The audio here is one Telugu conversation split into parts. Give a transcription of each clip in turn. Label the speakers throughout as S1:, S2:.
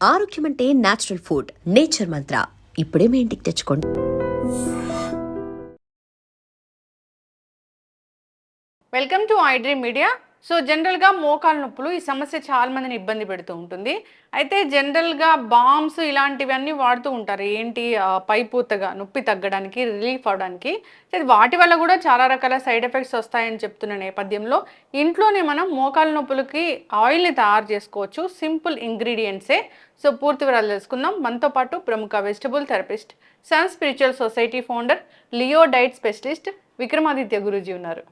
S1: ఆరోగ్యం అంటే నేచురల్ ఫుడ్ నేచర్ మంత్ర ఇప్పుడే మీ ఇంటికి తెచ్చుకోండి.
S2: Welcome to iDream media so జనరల్గా మోకాలు నొప్పులు ఈ సమస్య చాలా మందిని ఇబ్బంది పెడుతూ ఉంటుంది. అయితే జనరల్గా బామ్స్ ఇలాంటివన్నీ వాడుతూ ఉంటారు. ఏంటి? పైపూతగా నొప్పి తగ్గడానికి రిలీఫ్ అవడానికి వాటి వల్ల కూడా చాలా రకాల సైడ్ ఎఫెక్ట్స్ వస్తాయని చెప్తున్న నేపథ్యంలో ఇంట్లోనే మనం మోకాలు నొప్పులకి ఆయిల్ని తయారు చేసుకోవచ్చు. సింపుల్ ఇంగ్రీడియంట్సే. సో పూర్తి వివరాలు తెలుసుకుందాం. మనతో పాటు ప్రముఖ vegetable therapist sun spiritual society founder Leo diet specialist Vikramaditya Guruji ఉన్నారు.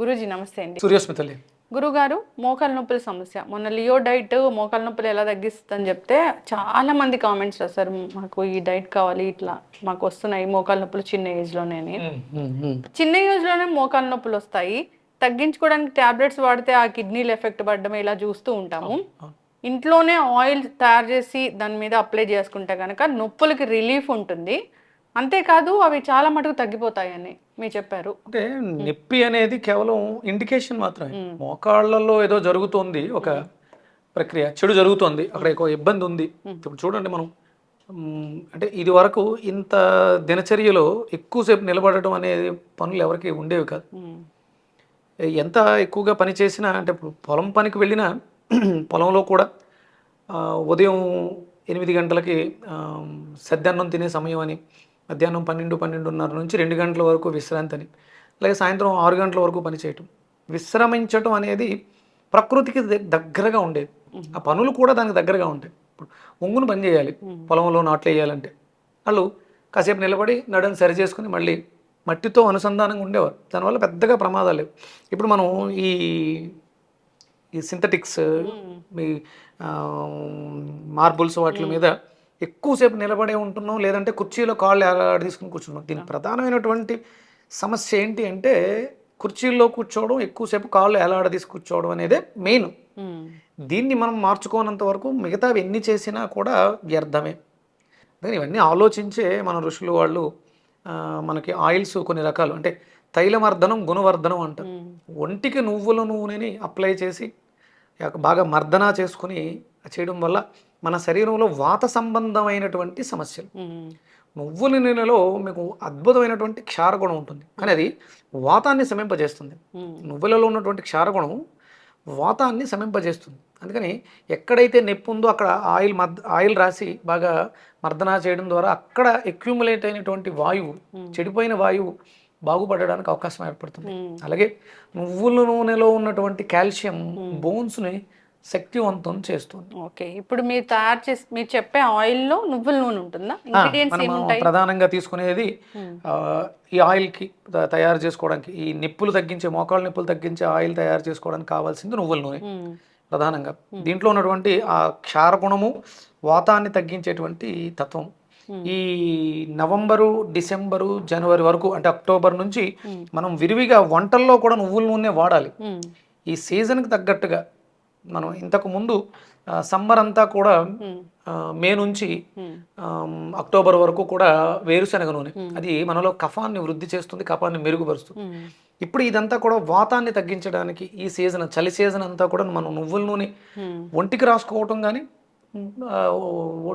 S2: గురూజీ నమస్తే అండి.
S3: సూర్యస్మితల్లి.
S2: గురుగారు మోకాలు నొప్పుల సమస్య. మొన్న లియో డైట్ మోకాలు నొప్పులు ఎలా తగ్గిస్తుందని చెప్తే చాలా మంది కామెంట్స్ రాస్తారు మాకు ఈ డైట్ కావాలి ఇట్లా మాకు వస్తున్నాయి మోకాలు నొప్పులు చిన్న ఏజ్లోనే చిన్న ఏజ్లోనే మోకాలు నొప్పులు వస్తాయి. తగ్గించుకోవడానికి టాబ్లెట్స్ వాడితే ఆ కిడ్నీలు ఎఫెక్ట్ పడడం ఇలా చూస్తూ ఉంటాము. ఇంట్లోనే ఆయిల్ తయారు చేసి దాని మీద అప్లై చేసుకుంటే కనుక నొప్పులకి రిలీఫ్ ఉంటుంది. అంతేకాదు అవి చాలా మటుకు తగ్గిపోతాయని మీరు చెప్పారు.
S3: అంటే నొప్పి అనేది కేవలం ఇండికేషన్ మాత్రమే. మోకాళ్ళలో ఏదో జరుగుతోంది ఒక ప్రక్రియ చెడు జరుగుతోంది అక్కడ ఒక ఇబ్బంది ఉంది. ఇప్పుడు చూడండి మనం అంటే ఇది వరకు ఇంత దినచర్యలో ఎక్కువసేపు నిలబడటం అనేది పనులు ఎవరికి ఉండేవి కాదు. ఎంత ఎక్కువగా పని చేసినా అంటే ఇప్పుడు పొలం పనికి వెళ్ళినా పొలంలో కూడా ఉదయం ఎనిమిది గంటలకి సద్దన్నం తినే సమయం అని మధ్యాహ్నం పన్నెండు పన్నెండున్నర నుంచి రెండు గంటల వరకు విశ్రాంతి అని అలాగే సాయంత్రం ఆరు గంటల వరకు పని చేయటం. విశ్రమించటం అనేది ప్రకృతికి దగ్గరగా ఉండేది. ఆ పనులు కూడా దానికి దగ్గరగా ఉంటాయి. ఇప్పుడు ఒంగును పని చేయాలి పొలంలో నాట్లు వేయాలంటే. వాళ్ళు కాసేపు నిలబడి నడుని సరి చేసుకుని మళ్ళీ మట్టితో అనుసంధానంగా ఉండేవారు. దానివల్ల పెద్దగా ప్రమాదాలు లేవు. ఇప్పుడు మనం ఈ ఈ సింథటిక్స్ మీ మార్బుల్స్ వాటి మీద ఎక్కువసేపు నిలబడే ఉంటున్నాం లేదంటే కుర్చీలో కాళ్ళు ఎలాడ తీసుకుని కూర్చున్నాం. దీనికి ప్రధానమైనటువంటి సమస్య ఏంటి అంటే కుర్చీల్లో కూర్చోవడం ఎక్కువసేపు కాళ్ళు ఎలాడ తీసి కూర్చోవడం అనేదే మెయిన్. దీన్ని మనం మార్చుకోనంత వరకు మిగతావి ఎన్ని చేసినా కూడా వ్యర్థమే. అందుకని ఇవన్నీ ఆలోచించే మన ఋషులు వాళ్ళు మనకి ఆయిల్స్ కొన్ని రకాలు అంటే తైలమర్దనం గుణవర్ధనం అంటారు. ఒంటికి నువ్వుల నూనెని అప్లై చేసి బాగా మర్దన చేసుకుని చేయడం వల్ల మన శరీరంలో వాత సంబంధమైనటువంటి సమస్యలు. నువ్వుల నూనెలో మీకు అద్భుతమైనటువంటి క్షారగుణం ఉంటుంది. కానీ అది వాతాన్ని శమింపజేస్తుంది. నువ్వులలో ఉన్నటువంటి క్షారగుణం వాతాన్ని శమింపజేస్తుంది. అందుకని ఎక్కడైతే నొప్పి ఉందో అక్కడ ఆయిల్ మద్ ఆయిల్ రాసి బాగా మర్దన చేయడం ద్వారా అక్కడ అక్యూములేట్ అయినటువంటి వాయువు చెడిపోయిన వాయువు బాగుపడడానికి అవకాశం ఏర్పడుతుంది. అలాగే నువ్వుల నూనెలో ఉన్నటువంటి కాల్షియం బోన్స్ని శక్తివంతం చేస్తుంది.
S2: ఓకే. ఇప్పుడు మీరు తయారు చేసి మీరు చెప్పే ఆయిల్లో నువ్వుల నూనె ఉంటుందా?
S3: మనం ప్రధానంగా తీసుకునేది ఈ ఆయిల్కి తయారు చేసుకోవడానికి ఈ నిప్పులు తగ్గించే మోకాళ్ళ నిప్పులు తగ్గించే ఆయిల్ తయారు చేసుకోవడానికి కావాల్సింది నువ్వుల నూనె. ప్రధానంగా. దీంట్లో ఉన్నటువంటి ఆ క్షారగుణము వాతాన్ని తగ్గించేటువంటి తత్వం. ఈ నవంబరు డిసెంబరు జనవరి వరకు అంటే అక్టోబర్ నుంచి మనం విరివిగా వంటల్లో కూడా నువ్వుల నూనె వాడాలి. ఈ సీజన్కి తగ్గట్టుగా మనం ఇంతకు ముందు సమ్మర్ అంతా కూడా మే నుంచి అక్టోబర్ వరకు కూడా వేరుశనగ నూనె. అది మనలో కఫాన్ని వృద్ధి చేస్తుంది కఫాన్ని మెరుగుపరుస్తుంది. ఇప్పుడు ఇదంతా కూడా వాతాన్ని తగ్గించడానికి ఈ సీజన్ చలి సీజన్ అంతా కూడా మనం నువ్వుల నూనె ఒంటికి రాసుకోవటం కానీ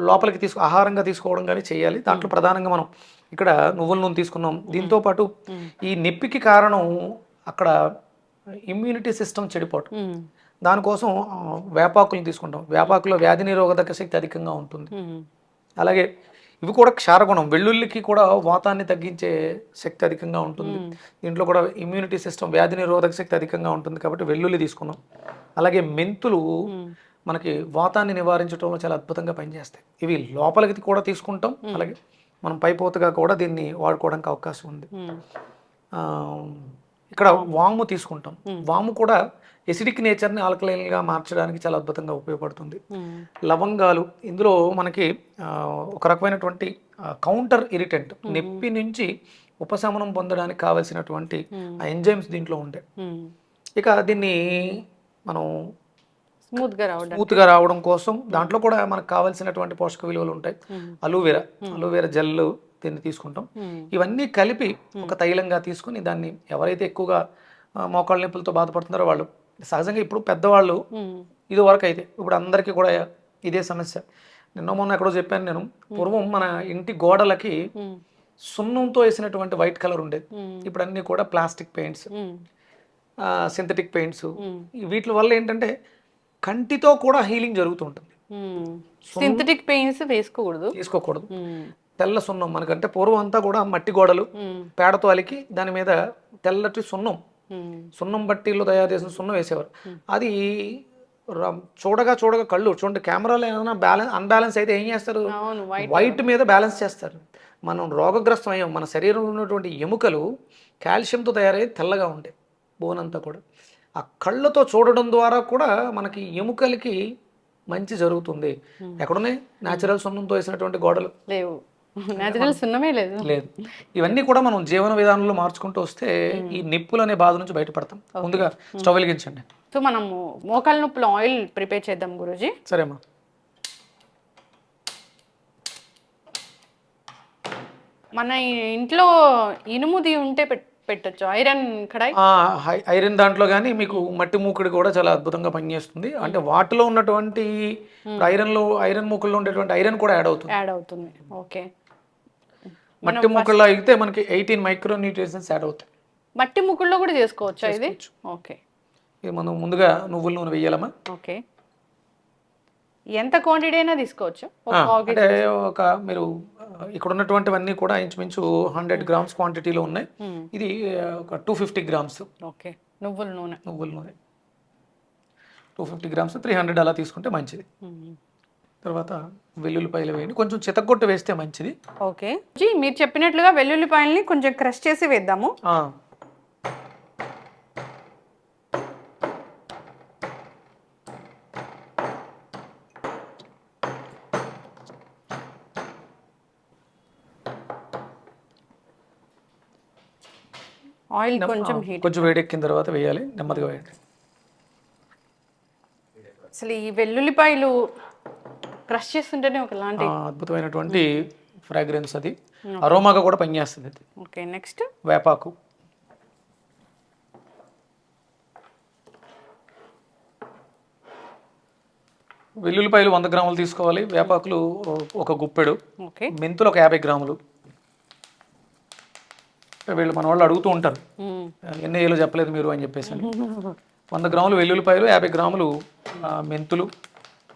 S3: లోపలికి తీసుకు ఆహారంగా తీసుకోవడం కానీ చేయాలి. దాంట్లో ప్రధానంగా మనం ఇక్కడ నువ్వుల నూనె తీసుకున్నాం. దీంతో పాటు ఈ నొప్పికి కారణం అక్కడ ఇమ్యూనిటీ సిస్టమ్ చెడిపోవటం. దానికోసం ఆ, వేపాకులను తీసుకుంటాం. వేపాకులో వ్యాధి నిరోధక శక్తి అధికంగా ఉంటుంది. అలాగే ఇవి కూడా క్షారగుణం. వెల్లుల్లికి కూడా వాతాన్ని తగ్గించే శక్తి అధికంగా ఉంటుంది. దీంట్లో కూడా ఇమ్యూనిటీ సిస్టమ్ వ్యాధి నిరోధక శక్తి అధికంగా ఉంటుంది కాబట్టి వెల్లుల్లి తీసుకున్నాం. అలాగే మెంతులు మనకి వాతాన్ని నివారించడంలో చాలా అద్భుతంగా పనిచేస్తాయి. ఇవి లోపలికి కూడా తీసుకుంటాం. అలాగే మనం పైపోతగా కూడా దీన్ని వాడుకోవడానికి అవకాశం ఉంది. ఇక్కడ వాము తీసుకుంటాం. వాము కూడా ఎసిడిక్ నేచర్ని ఆల్కలైన్గా మార్చడానికి చాలా అద్భుతంగా ఉపయోగపడుతుంది. లవంగాలు ఇందులో మనకి ఒక రకమైనటువంటి కౌంటర్ ఇరిటెంట్ నొప్పి నుంచి ఉపశమనం పొందడానికి కావలసినటువంటి ఎంజైమ్స్ దీంట్లో ఉంటాయి
S2: ఉమ్.
S3: ఇక దీన్ని మనం
S2: స్మూత్గా రావడం
S3: స్మూత్గా రావడం కోసం దాంట్లో కూడా మనకు కావాల్సినటువంటి పోషక విలువలు ఉంటాయి. అలోవెరా అలోవెరా జెల్ దీన్ని తీసుకుంటాం. ఇవన్నీ కలిపి ఒక తైలంగా తీసుకుని దాన్ని ఎవరైతే ఎక్కువగా మోకాళ్ళ నొప్పులతో బాధపడుతున్నారో వాళ్ళు సహజంగా ఇప్పుడు పెద్దవాళ్ళు ఇది వరకు అయితే ఇప్పుడు అందరికీ కూడా ఇదే సమస్య. నిన్న మొన్న ఎక్కడో చెప్పాను నేను పూర్వం మన ఇంటి గోడలకి సున్నంతో వేసినటువంటి వైట్ కలర్ ఉండేది. ఇప్పుడు అన్నీ కూడా ప్లాస్టిక్ పెయింట్స్. Synthetic paints. వీటి వల్ల ఏంటంటే కంటితో కూడా హీలింగ్ జరుగుతూ ఉంటుంది.
S2: ఉమ్. సింథటిక్ పెయిన్స్ వేసుకోకూడదు.
S3: తీసుకోకూడదు.
S2: ఉమ్,
S3: తెల్ల సున్నం మనకంటే పూర్వం అంతా కూడా మట్టి గోడలు పేడతో అలికి దాని మీద తెల్లటి సున్నం సున్నం బట్టీలో తయారు చేసిన సున్నం వేసేవారు. అది చూడగా చూడగా కళ్ళు చూడండి కెమెరాలో ఏమైనా బ్యాలెన్స్ అన్బ్యాలెన్స్ అయితే ఏం చేస్తారు?
S2: వైట్
S3: మీద బ్యాలెన్స్ చేస్తారు. మనం రోగగ్రస్తం అయ్యాం మన శరీరంలో ఉన్నటువంటి ఎముకలు కాల్షియంతో తయారయ్యి తెల్లగా ఉంటాయి బోన్ అంతా కూడా. ఆ కళ్ళతో చూడడం ద్వారా కూడా మనకి ఎముకలకి మంచి జరుగుతుంది. ఎక్కడున్నాయి? న్యాచురల్ సున్నంతో వేసినటువంటి గోడలు.
S2: లేవు. న్యాచురల్ సున్నమే లేదు.
S3: లేదు. ఇవన్నీ కూడా మనం జీవన విధానంలో మార్చుకుంటూ వస్తే ఈ నిప్పులు అనే బాధ నుంచి బయటపడతాం. ముందుగా స్టవ్ వెలిగించండి.
S2: సో మనము మోకాల నొప్పుల ఆయిల్ ప్రిపేర్ చేద్దాం గురూజీ.
S3: సరేమ్మా
S2: మన ఇంట్లో ఇనుముది ఉంటే పెట్టొచ్చు. ఐరన్ కడాయి?
S3: ఐరన్ దాంట్లో కానీ మీకు మట్టి మూకుడు కూడా చాలా అద్భుతంగా పనిచేస్తుంది. అంటే వాటిలో ఉన్నటువంటి ఐరన్లో ఐరన్ మూకుల్లో ఉండేటువంటి ఐరన్ కూడా యాడ్ అవుతుంది.
S2: యాడ్ అవుతుంది. ఓకే.
S3: మట్టి మూకుల్లో అయితే మనకి ఎయిటీన్ మైక్రో న్యూట్రిషన్స్ యాడ్ అవుతాయి.
S2: మట్టి ముక్కుల్లో కూడా చేసుకోవచ్చా ఇది? ఓకే.
S3: ఇది మనం ముందుగా నువ్వుల నూనె వేయాలమ్మా.
S2: ఓకే. ఎంత క్వాంటిటీ అయినా తీసుకోవచ్చు. ఒక.
S3: అంటే మీరు ఇక్కడ ఉన్నటువంటివన్నీ కూడా ఇంచుమించు హండ్రెడ్ గ్రామ్స్ క్వాంటిటీలో ఉన్నాయి. ఇది ఒక టూ ఫిఫ్టీ గ్రామ్స్.
S2: ఓకే. నువ్వుల నూనె.
S3: నువ్వుల నూనె. Two fifty grams three hundred అలా తీసుకుంటే మంచిది. తర్వాత వెల్లుల్లిపాయలు వేయండి. కొంచెం చితగొట్టు వేస్తే మంచిది.
S2: ఓకే. మీరు చెప్పినట్లుగా వెల్లుల్లిపాయల్ని కొంచెం క్రష్ చేసి వేద్దాము. ఆయిల్ కొంచెం హీట్
S3: కొంచెం వేడెక్కిన తర్వాత వేయాలి. నెమ్మదిగా వేయండి.
S2: అసలు ఈ వెల్లుల్లిపాయలు క్రష్ చేస్తుంటేనే ఒకలాంటి
S3: అద్భుతమైనటువంటి ఫ్రాగ్రెన్స్ అది. అరోమాగా కూడా పనిచేస్తుంది అది.
S2: ఓకే నెక్స్ట్
S3: వేపాకు. వెల్లుల్లిపాయలు వంద గ్రాములు తీసుకోవాలి. వేపాకులు ఒక గుప్పెడు.
S2: ఓకే.
S3: మెంతులు ఒక యాభై గ్రాములు. వీళ్ళు మన వాళ్ళు అడుగుతూ ఉంటారు. ఎన్ని ఏళ్ళు చెప్పలేదు మీరు అని చెప్పేసి అని. వంద గ్రాములు వెల్లుల్లిపాయలు యాభై గ్రాములు మెంతులు.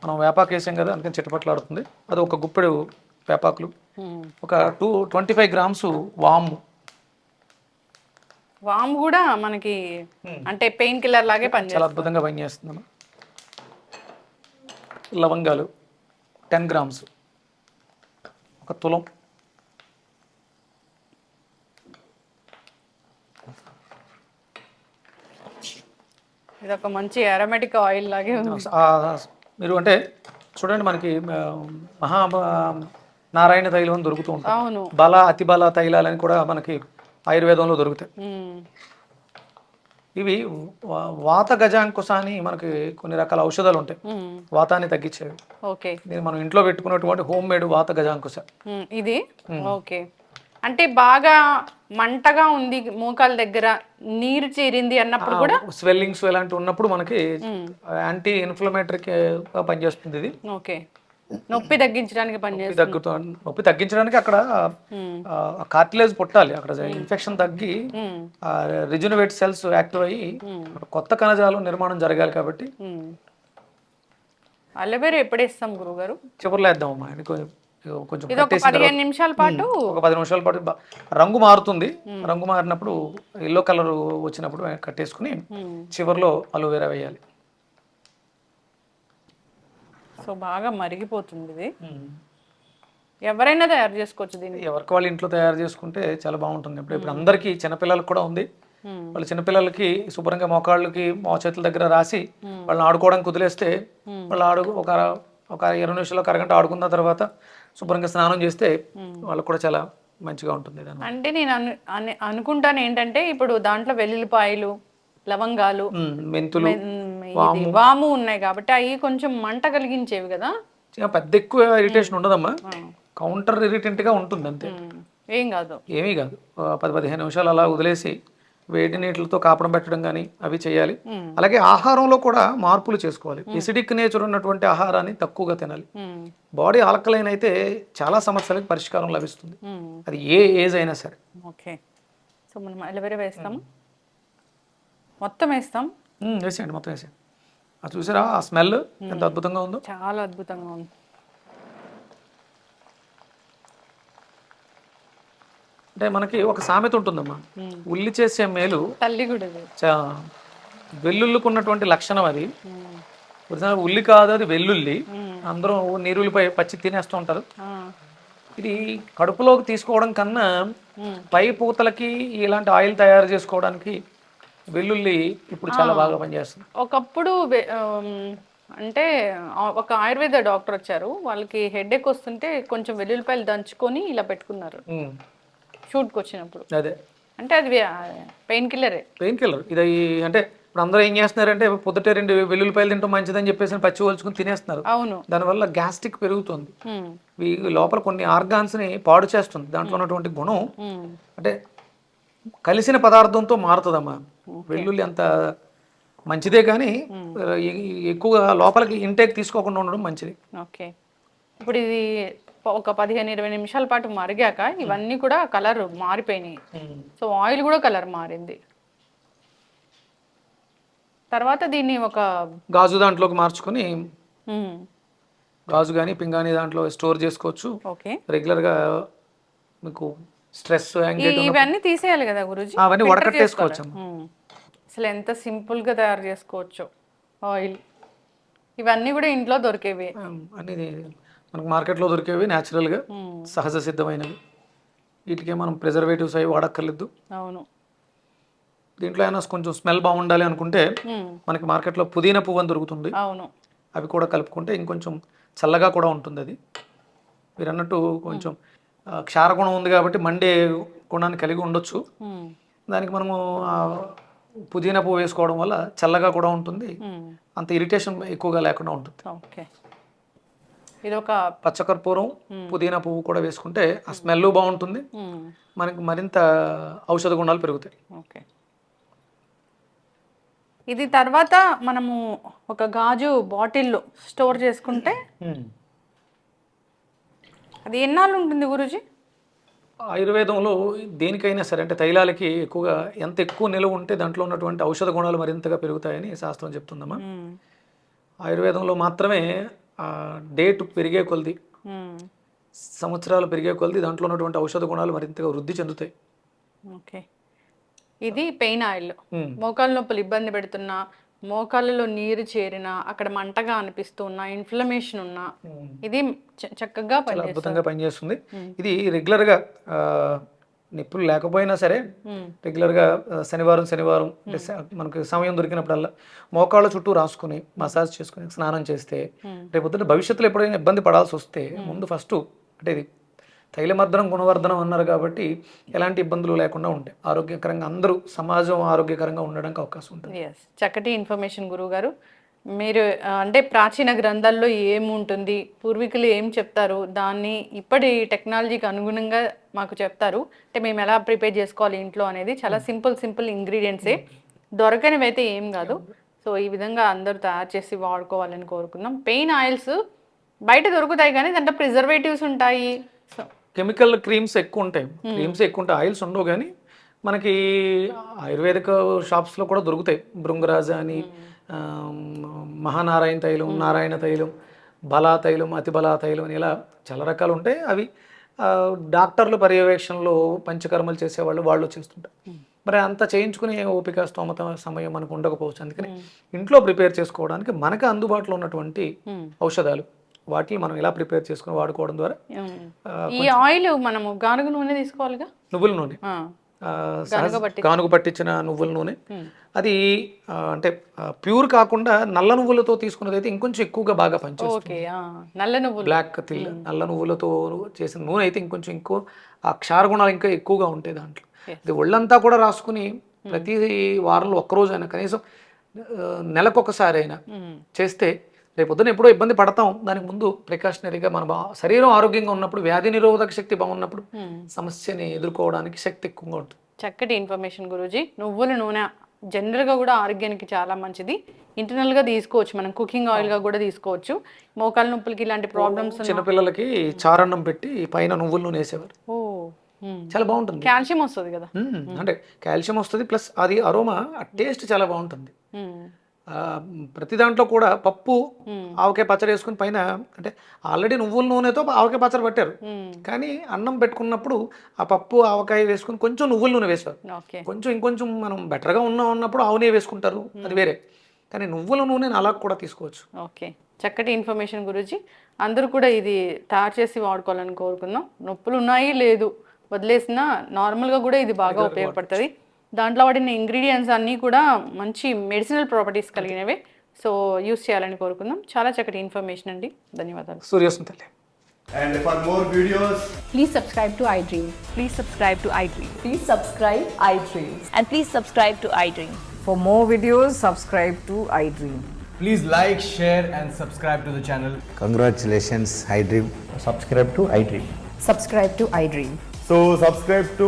S3: మనం వేపాకు వేసాం కదా అందుకని చిట్టపట్లాడుతుంది అది ఒక గుప్పెడు వేపాకులు. ఒక టూ ట్వంటీ ఫైవ్ గ్రామ్స్ వాము.
S2: వాము కూడా మనకి అంటే పెయిన్ కిల్లర్ లాగే పనిచేస్తుంది.
S3: చాలా అద్భుతంగా పనిచేస్తుందమ్మా లవంగాలు టెన్ గ్రామ్స్. ఒక తులం.
S2: ఇది ఒక మంచి అరోమాటిక్ ఆయిల్ లాగే ఉంది.
S3: మీరు అంటే చూడండి మనకి మహా నారాయణ తైలం అని దొరుకుతూ ఉంటుంది.
S2: అవును.
S3: బల అతి బల తైలాలని కూడా మనకి ఆయుర్వేదంలో దొరుకుతాయి. ఇవి వాత గజాంకుశ అని మనకి కొన్ని రకాల ఔషధాలు ఉంటాయి. వాతాన్ని తగ్గించేవి.
S2: ఓకే.
S3: మనం ఇంట్లో పెట్టుకున్నటువంటి హోమ్ మేడ్ వాత గజాంకుశ.
S2: ఇది? ఓకే. అంటే బాగా మంటగా ఉంది మోకాల దగ్గర నీరు చేరింది అన్నప్పుడు కూడా
S3: స్వెల్లింగ్స్ ఇలాంటివి ఉన్నప్పుడు మనకి యాంటీ ఇన్ఫ్లమేటరీకి పనిచేస్తుంది ఇది.
S2: ఓకే. నొప్పి తగ్గించడానికి పనిచేస్తుంది
S3: తగ్గుతూ నొప్పి తగ్గించడానికి అక్కడ కార్టిలేజ్ పుట్టాలి. అక్కడ ఇన్ఫెక్షన్ తగ్గి. రిజునవేట్ సెల్స్ యాక్టివ్ అయ్యి కొత్త కణజాలం నిర్మాణం జరగాలి కాబట్టి.
S2: అలోవేరా ఎప్పుడు వేస్తాం గురుగారు
S3: చివరిలో వేద్దామమ్మా. ఇది కొంచెం
S2: ఇది ఒక పదిహేను నిమిషాల పాటు
S3: ఒక పది నిమిషాల పాటు రంగు మారుతుంది. రంగు మారినప్పుడు ఎల్లో కలర్ వచ్చినప్పుడు కట్టేసుకుని. చివరిలో అలోవెరా వేయాలి.
S2: సో బాగా మరిగిపోతుంది ఇది. ఎవరైనా తయారు చేసుకోవచ్చు దీన్ని.
S3: ఎవరికి వాళ్ళు ఇంట్లో తయారు చేసుకుంటే చాలా బాగుంటుంది. ఇప్పుడు ఇప్పుడు అందరికీ చిన్నపిల్లలకు కూడా ఉంది. వాళ్ళు చిన్నపిల్లలకి శుభ్రంగా మోకాళ్ళకి మోచేతుల దగ్గర రాసి వాళ్ళని ఆడుకోవడానికి కుదిలేస్తే వాళ్ళు ఆడు ఒక ఒక ఇరవై నిమిషాలు ఒక అరగంట ఆడుకున్న తర్వాత శుభ్రంగా స్నానం చేస్తే వాళ్ళకు కూడా చాలా మంచిగా ఉంటుంది
S2: అంటే నేను అను అను- అనుకుంటాను ఏంటంటే ఇప్పుడు దాంట్లో వెల్లుల్లిపాయలు లవంగాలు
S3: మెంతులు
S2: వాము. ఉన్నాయి కాబట్టి అవి కొంచెం మంట కలిగించేవి కదా?
S3: పెద్ద ఎక్కువ ఇరిటేషన్ ఉండదమ్మా. కౌంటర్ ఇరిటెంట్గా ఉంటుంది అంతే.
S2: ఏం కాదు.
S3: ఏమీ కాదు. పది పదిహేను నిమిషాలు అలా వదిలేసి వేడి నీటితో కాపడం పెట్టడం కానీ అవి చేయాలి. అలాగే ఆహారంలో కూడా మార్పులు చేసుకోవాలి. ఎసిడిక్ నేచర్ ఉన్నటువంటి ఆహారాన్ని తక్కువగా తినాలి. బాడీ ఆల్కలైన్ అయితే చాలా సమస్యలకు పరిష్కారం లభిస్తుంది. అది ఏ ఏజ్ అయినా సరే.
S2: ఓకే. సో మనం వేస్తాము మొత్తం వేస్తాం?
S3: వేసేయండి మొత్తం వేసేయండి. అది చూసారా? ఆ స్మెల్ ఎంత అద్భుతంగా ఉందో.
S2: చాలా అద్భుతంగా ఉంది.
S3: అంటే మనకి ఒక సామెత ఉంటుందమ్మా. ఉల్లి చేసే మేలు
S2: తల్లి కూడా ఇది
S3: చా వెల్లుల్లికి ఉన్నటువంటి లక్షణం అది. ఉల్లి కాదు అది వెల్లుల్లి. అందరూ నీరుల్లిపై పచ్చి తినేస్తూ ఉంటారు. ఇది కడుపులోకి తీసుకోవడం కన్నా. పై పూతలకి ఇలాంటి ఆయిల్ తయారు చేసుకోవడానికి వెల్లుల్లి ఇప్పుడు చాలా బాగా పనిచేస్తుంది.
S2: ఒకప్పుడు అంటే ఒక ఆయుర్వేద డాక్టర్ వచ్చారు. వాళ్ళకి హెడేక్ వస్తుంటే కొంచెం వెల్లుల్లిపాయలు దంచుకొని ఇలా పెట్టుకున్నారు. షూట్కి వచ్చినప్పుడు
S3: అదే.
S2: అంటే అది పెయిన్ కిల్లరే.
S3: Pain killer. ఇది అంటే ఇప్పుడు అందరూ ఏం చేస్తున్నారంటే పొద్దుటే రెండు వెల్లుల్లిపాయలు తింటాం మంచిదని చెప్పేసి పచ్చి పోల్చుకుని తినేస్తున్నారు.
S2: అవును.
S3: దానివల్ల గ్యాస్ట్రిక్ పెరుగుతుంది. లోపల కొన్ని ఆర్గాన్స్ని పాడు చేస్తుంది. దాంట్లో ఉన్నటువంటి గుణం. అంటే కలిసిన పదార్థంతో మారుతుందమ్మా. వెల్లుల్లి అంత మంచిదే కానీ ఎక్కువగా లోపలికి ఇంటేక్ తీసుకోకుండా ఉండడం మంచిది.
S2: ఓకే. ఇప్పుడు ఇది ఒక పదిహేను ఇరవై నిమిషాల పాటు మరిగాక ఇవన్నీ కూడా కలర్ మారిపోయినాయి. సో ఆయిల్ కూడా కలర్ మారింది. తర్వాత దీన్ని ఒక
S3: గాజు దాంట్లోకి మార్చుకొని. గాజు కానీ పింగాణి దాంట్లో స్టోర్ చేసుకోవచ్చు.
S2: ఓకే.
S3: రెగ్యులర్గా మీకు స్ట్రెస్
S2: ఇవన్నీ తీసేయాలి కదా గురుజీ?
S3: అవన్నీ వడకట్టేసుకోవచ్చు.
S2: అసలు ఎంత సింపుల్గా తయారు చేసుకోవచ్చు ఆయిల్? ఇవన్నీ కూడా ఇంట్లో దొరికేవి.
S3: మనకు మార్కెట్లో దొరికేవి న్యాచురల్గా. సహజ సిద్ధమైనవి. వీటికి మనం ప్రిజర్వేటివ్స్ అవి వాడక్కర్లేదు.
S2: అవును.
S3: దీంట్లో అయినా కొంచెం స్మెల్ బాగుండాలి అనుకుంటే. మనకి మార్కెట్లో పుదీనా పువ్వు అని దొరుకుతుంది.
S2: అవును.
S3: అవి కూడా కలుపుకుంటే ఇంకొంచెం చల్లగా కూడా ఉంటుంది అది. మీరు అన్నట్టు కొంచెం క్షారగుణం ఉంది కాబట్టి మండే గుణాన్ని కలిగి ఉండొచ్చు. దానికి మనము పుదీనా పువ్వు వేసుకోవడం వల్ల చల్లగా కూడా ఉంటుంది. అంత ఇరిటేషన్ ఎక్కువగా లేకుండా ఉంటుంది.
S2: ఓకే. ఇది ఒక
S3: పచ్చకర్పూరం పుదీనా పువ్వు కూడా వేసుకుంటే ఆ స్మెల్ బాగుంటుంది. మనకి మరింత ఔషధ గుణాలు పెరుగుతాయి.
S2: ఓకే. ఇది తర్వాత మనము ఒక గాజు బాటిల్లో స్టోర్ చేసుకుంటే అది ఎన్నాళ్ళు ఉంటుంది గురుజీ?
S3: ఆయుర్వేదంలో దేనికైనా సరే అంటే తైలాలకి ఎక్కువగా ఎంత ఎక్కువ నిలువ ఉంటే దాంట్లో ఉన్నటువంటి ఔషధ గుణాలు మరింతగా పెరుగుతాయని శాస్త్రం చెప్తుందమ్మా. ఆయుర్వేదంలో మాత్రమే డేట్ పెరిగే కొలది సంవత్సరాలు పెరిగే కొలది దాంట్లో ఉన్నటువంటి ఔషధ గుణాలు మరింతగా వృద్ధి చెందుతాయి.
S2: ఓకే. ఇది పెయిన్ ఆయిల్. మోకాళ్ళ నొప్పులు ఇబ్బంది పెడుతున్నా మోకాళ్ళలో నీరు చేరినా అక్కడ మంటగా అనిపిస్తున్నా ఇన్ఫ్లమేషన్ ఉన్నా ఇది చక్కగా
S3: అద్భుతంగా పనిచేస్తుంది. ఇది రెగ్యులర్గా నొప్పులు లేకపోయినా సరే. రెగ్యులర్గా శనివారం శనివారం మనకి సమయం దొరికినప్పుడల్లా మోకాళ్ళ చుట్టూ రాసుకుని మసాజ్ చేసుకుని స్నానం చేస్తే రేపొద్దున భవిష్యత్తులో ఎప్పుడైనా ఇబ్బంది పడాల్సి వస్తే ముందు ఫస్ట్ అంటే ఇది తైలమర్దనం గుణవర్ధనం అన్నారు కాబట్టి ఎలాంటి ఇబ్బందులు లేకుండా ఉంటాయి ఆరోగ్యకరంగా అందరూ సమాజం ఆరోగ్యకరంగా ఉండడానికి అవకాశం ఉంటుంది.
S2: చక్కటి ఇన్ఫర్మేషన్ గురువు గారు మీరు అంటే ప్రాచీన గ్రంథాల్లో ఏముంటుంది? పూర్వీకులు ఏం చెప్తారు? దాన్ని ఇప్పటి టెక్నాలజీకి అనుగుణంగా మాకు చెప్తారు. అంటే మేము ఎలా ప్రిపేర్ చేసుకోవాలి ఇంట్లో అనేది చాలా సింపుల్ సింపుల్ ఇంగ్రీడియంట్సే. దొరకనివి అయితే ఏం కాదు. సో ఈ విధంగా అందరూ తయారు చేసి వాడుకోవాలని కోరుకుందాం పెయిన్ ఆయిల్స్ బయట దొరుకుతాయి కానీ దాంట్లో ప్రిజర్వేటివ్స్ ఉంటాయి. సో
S3: కెమికల్ క్రీమ్స్ ఎక్కువ ఉంటాయి క్రీమ్స్ ఎక్కువ ఉంటాయి ఆయిల్స్ ఉండవు కానీ మనకి ఆయుర్వేదిక షాప్స్లో కూడా దొరుకుతాయి. భృంగరాజ అని మహానారాయణ తైలం నారాయణ తైలం బలా తైలం అతి బలా తైలం అని ఇలా చాలా రకాలు ఉంటాయి. అవి డాక్టర్ల పర్యవేక్షణలో పంచకర్మలు చేసేవాళ్ళు వాళ్ళు చేస్తుంటారు. మరి అంత చేయించుకునే ఓపిక స్తోమత సమయం మనకు ఉండకపోవచ్చు. అందుకని ఇంట్లో ప్రిపేర్ చేసుకోవడానికి మనకు అందుబాటులో ఉన్నటువంటి ఔషధాలు వాటిని మనం ఎలా ప్రిపేర్ చేసుకుని వాడుకోవడం ద్వారా
S2: ఈ ఆయిల్ మనము గానుగ నూనె తీసుకోవాలిగా?
S3: నువ్వుల నూనె. గానుగ పట్టించిన నువ్వుల నూనె. అది అంటే ప్యూర్ కాకుండా నల్ల నువ్వులతో తీసుకున్నది అయితే ఇంకొంచెం ఎక్కువగా బాగా పనిచేస్తుంది.
S2: నల్ల నువ్వులు.
S3: బ్లాక్ తిల్ నల్ల నువ్వులతో చేసిన నూనె అయితే ఇంకొంచెం ఇంకో ఆ క్షార గుణాలు ఇంకా ఎక్కువగా ఉంటాయి దాంట్లో. ఇది ఒళ్ళంతా కూడా రాసుకుని ప్రతి వారంలో ఒక్కరోజు అయినా కనీసం నెలకొకసారి అయినా. చేస్తే రేపు పొద్దున ఎప్పుడో ఇబ్బంది పడతాం. దానికి ముందు ప్రికాషనరీగా మన బా శరీరం ఆరోగ్యంగా ఉన్నప్పుడు వ్యాధి నిరోధక శక్తి బాగున్నప్పుడు. సమస్యని ఎదుర్కోవడానికి శక్తి ఎక్కువగా ఉంటుంది.
S2: చక్కటి ఇన్ఫర్మేషన్ గురూజీ. నువ్వుల నూనె జనరల్గా కూడా ఆరోగ్యానికి చాలా మంచిది. ఇంటర్నల్గా తీసుకోవచ్చు మనం. కుకింగ్ ఆయిల్గా కూడా తీసుకోవచ్చు. మోకాల నొప్పులకి ఇలాంటి ప్రాబ్లమ్స్
S3: చిన్నపిల్లలకి చారన్నం పెట్టి పైన నువ్వుల నూనె వేసేవారు.
S2: ఓ
S3: చాలా బాగుంటుంది.
S2: కాల్షియం వస్తుంది కదా.
S3: అంటే కాల్షియం వస్తుంది ప్లస్ అది అరోమా టేస్ట్ చాలా బాగుంటుంది. ప్రతి దాంట్లో కూడా పప్పు ఆవకాయ పచ్చడి వేసుకుని పైన అంటే ఆల్రెడీ నువ్వుల నూనెతో ఆవకాయ పచ్చడి పట్టారు. కానీ అన్నం పెట్టుకున్నప్పుడు ఆ పప్పు ఆవకాయ వేసుకుని కొంచెం నువ్వుల నూనె
S2: ఓకే.
S3: కొంచెం ఇంకొంచెం మనం బెటర్గా ఉన్నాం అన్నప్పుడు ఆవు నెయ్యి వేసుకుంటారు. అది వేరే. కానీ నువ్వుల నూనెని అలా కూడా తీసుకోవచ్చు.
S2: ఓకే. చక్కటి ఇన్ఫర్మేషన్ గురించి అందరూ కూడా ఇది తయారు చేసి వాడుకోవాలని కోరుకుందాం. నొప్పులు ఉన్నాయి లేదు. వదిలేసిన నార్మల్గా కూడా ఇది బాగా ఉపయోగపడుతుంది. దాంట్లో వాడిన ఇంగ్రీడియంట్స్ అన్నీ కూడా మంచి మెడిసినల్ ప్రాపర్టీస్ కలిగినవే సో యూస్ చేయాలని కోరుకుందాం చాలా చక్కటి ఇన్ఫర్మేషన్ అండి ధన్యవాదాలు
S3: సూర్యోసం తల్లి
S4: And for more videos,
S5: Please subscribe to iDream. Please subscribe to iDream.
S1: Please subscribe iDreams.
S5: And please subscribe to iDream.
S6: For more videos, subscribe to iDream.
S4: please like, share, and subscribe to the channel.
S7: Congratulations, iDream.
S4: Subscribe to iDream.
S6: Subscribe to iDream.
S4: So, subscribe to